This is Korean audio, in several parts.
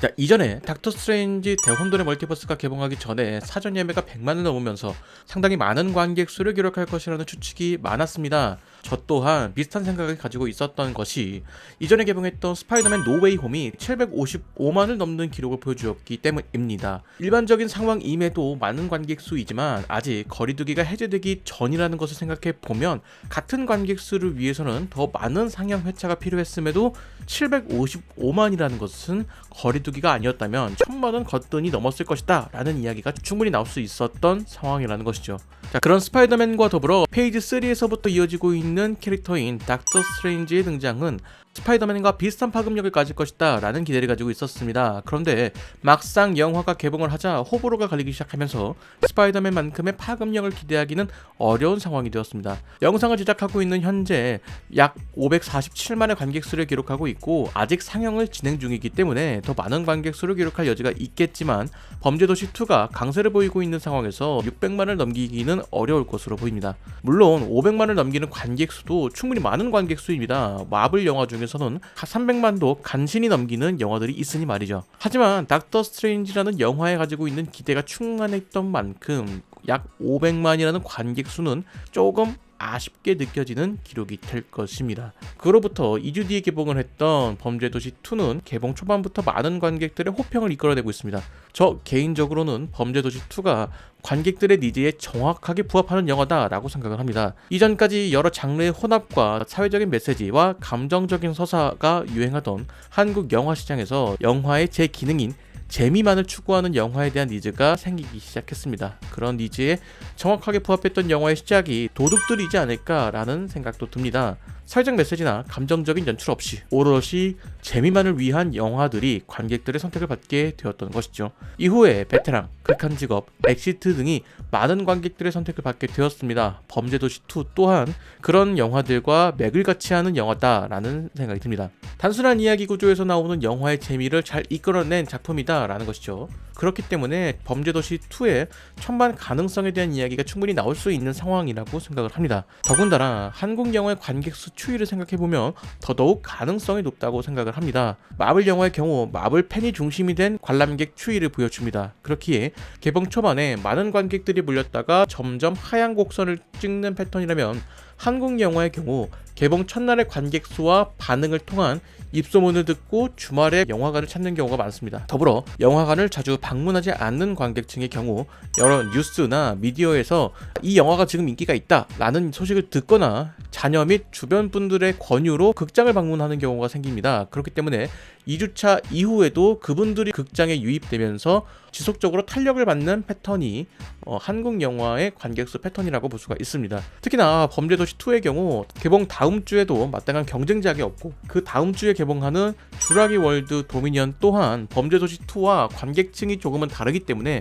자 이전에 닥터 스트레인지 대혼돈의 멀티버스가 개봉하기 전에 사전 예매가 100만을 넘으면서 상당히 많은 관객 수를 기록할 것이라는 추측이 많았습니다. 저 또한 비슷한 생각을 가지고 있었던 것이 이전에 개봉했던 스파이더맨 노웨이 홈이 755만을 넘는 기록을 보여주었기 때문입니다. 일반적인 상황임에도 많은 관객 수이지만 아직 거리두기가 해제되기 전이라는 것을 생각해 보면 같은 관객 수를 위해서는 더 많은 상영 회차가 필요했음에도 755만이라는 것은 거리두기가 아니었다면 천만원 거뜬히 넘었을 것이다 라는 이야기가 충분히 나올 수 있었던 상황이라는 것이죠. 자 그런 스파이더맨과 더불어 페이지 3에서부터 이어지고 있는 캐릭터인 닥터 스트레인지의 등장은 스파이더맨과 비슷한 파급력을 가질 것이다 라는 기대를 가지고 있었습니다. 그런데 막상 영화가 개봉을 하자 호불호가 갈리기 시작하면서 스파이더맨만큼의 파급력을 기대하기는 어려운 상황이 되었습니다. 영상을 제작하고 있는 현재 약 547만의 관객 수를 기록하고 있고 아직 상영을 진행 중이기 때문에 더 많은 관객 수를 기록할 여지가 있겠지만 범죄도시 2가 강세를 보이고 있는 상황에서 600만을 넘기기는 어려울 것으로 보입니다. 물론 500만을 넘기는 관객 수도 충분히 많은 관객 수입니다. 마블 영화 중에 서는 300만도 간신히 넘기는 영화들이 있으니 말이죠. 하지만 닥터 스트레인지라는 영화에 가지고 있는 기대가 충만했던 만큼 약 500만이라는 관객 수는 조금 아쉽게 느껴지는 기록이 될 것입니다. 그로부터 2주 뒤에 개봉을 했던 범죄도시 2는 개봉 초반부터 많은 관객들의 호평을 이끌어내고 있습니다. 저 개인적으로는 범죄도시 2가 관객들의 니즈에 정확하게 부합하는 영화다라고 생각을 합니다. 이전까지 여러 장르의 혼합과 사회적인 메시지와 감정적인 서사가 유행하던 한국 영화 시장에서 영화의 제 기능인 재미만을 추구하는 영화에 대한 니즈가 생기기 시작했습니다. 그런 니즈에 정확하게 부합했던 영화의 시작이 도둑들이지 않을까라는 생각도 듭니다. 사회적 메시지나 감정적인 연출 없이 오롯이 재미만을 위한 영화들이 관객들의 선택을 받게 되었던 것이죠. 이후에 베테랑, 극한 직업, 엑시트 등이 많은 관객들의 선택을 받게 되었습니다. 범죄도시 2 또한 그런 영화들과 맥을 같이 하는 영화다라는 생각이 듭니다. 단순한 이야기 구조에서 나오는 영화의 재미를 잘 이끌어낸 작품이다라는 것이죠. 그렇기 때문에 범죄도시 2의 천만 가능성에 대한 이야기가 충분히 나올 수 있는 상황이라고 생각을 합니다. 더군다나 한국 영화의 관객 수 추이를 생각해 보면 더더욱 가능성이 높다고 생각을 합니다. 마블 영화의 경우 마블 팬이 중심이 된 관람객 추이를 보여줍니다. 그렇기에 개봉 초반에 많은 관객들이 몰렸다가 점점 하향 곡선을 찍는 패턴이라면 한국 영화의 경우 개봉 첫날의 관객 수와 반응을 통한 입소문을 듣고 주말에 영화관을 찾는 경우가 많습니다. 더불어 영화관을 자주 방문하지 않는 관객층의 경우 여러 뉴스나 미디어에서 이 영화가 지금 인기가 있다 라는 소식을 듣거나 자녀 및 주변 분들의 권유로 극장을 방문하는 경우가 생깁니다. 그렇기 때문에 2주차 이후에도 그분들이 극장에 유입되면서 지속적으로 탄력을 받는 패턴이 어, 한국 영화의 관객수 패턴이라고 볼 수가 있습니다. 특히나 범죄도시 2의 경우 개봉 다음 주에도 마땅한 경쟁작이 없고 그 다음 주에 개봉하는 주라기 월드 도미니언 또한 범죄도시 2와 관객층이 조금은 다르기 때문에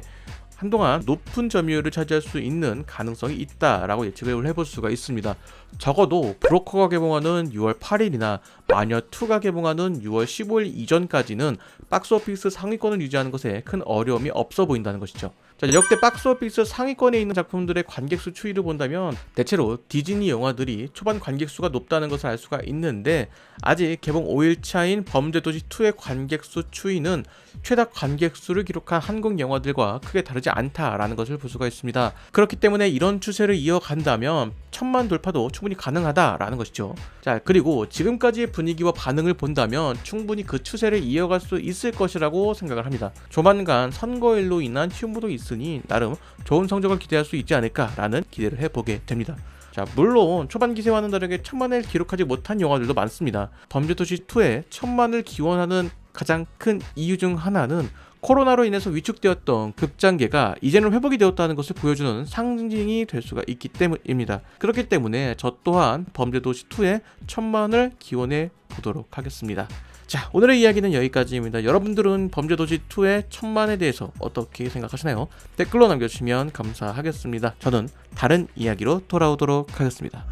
한동안 높은 점유율을 차지할 수 있는 가능성이 있다라고 예측을 해볼 수가 있습니다. 적어도 브로커가 개봉하는 6월 8일이나 마녀 2가 개봉하는 6월 15일 이전까지는 박스오피스 상위권을 유지하는 것에 큰 어려움이 없어 보인다는 것이죠. 자, 역대 박스오피스 상위권에 있는 작품들의 관객수 추이를 본다면 대체로 디즈니 영화들이 초반 관객수가 높다는 것을 알 수가 있는데 아직 개봉 5일 차인 범죄도시 2의 관객수 추이는 최다 관객수를 기록한 한국 영화들과 크게 다르지 않다라는 것을 볼 수가 있습니다. 그렇기 때문에 이런 추세를 이어간다면 천만 돌파도 충분히 가능하다라는 것이죠. 자, 그리고 지금까지의 분위기와 반응을 본다면 충분히 그 추세를 이어갈 수 있을 것이라고 생각을 합니다. 조만간 선거일로 인한 휴무도 있 으니 나름 좋은 성적을 기대할 수 있지 않을까라는 기대를 해보게 됩니다. 자, 물론 초반 기세와는 다르게 천만을 기록하지 못한 영화들도 많습니다. 범죄도시 2에 천만을 기원하는 가장 큰 이유 중 하나는 코로나로 인해서 위축되었던 극장계가 이제는 회복이 되었다는 것을 보여주는 상징이 될 수가 있기 때문입니다. 그렇기 때문에 저 또한 범죄도시 2의 천만을 기원해 보도록 하겠습니다. 자, 오늘의 이야기는 여기까지입니다. 여러분들은 범죄도시 2의 천만에 대해서 어떻게 생각하시나요? 댓글로 남겨주시면 감사하겠습니다. 저는 다른 이야기로 돌아오도록 하겠습니다.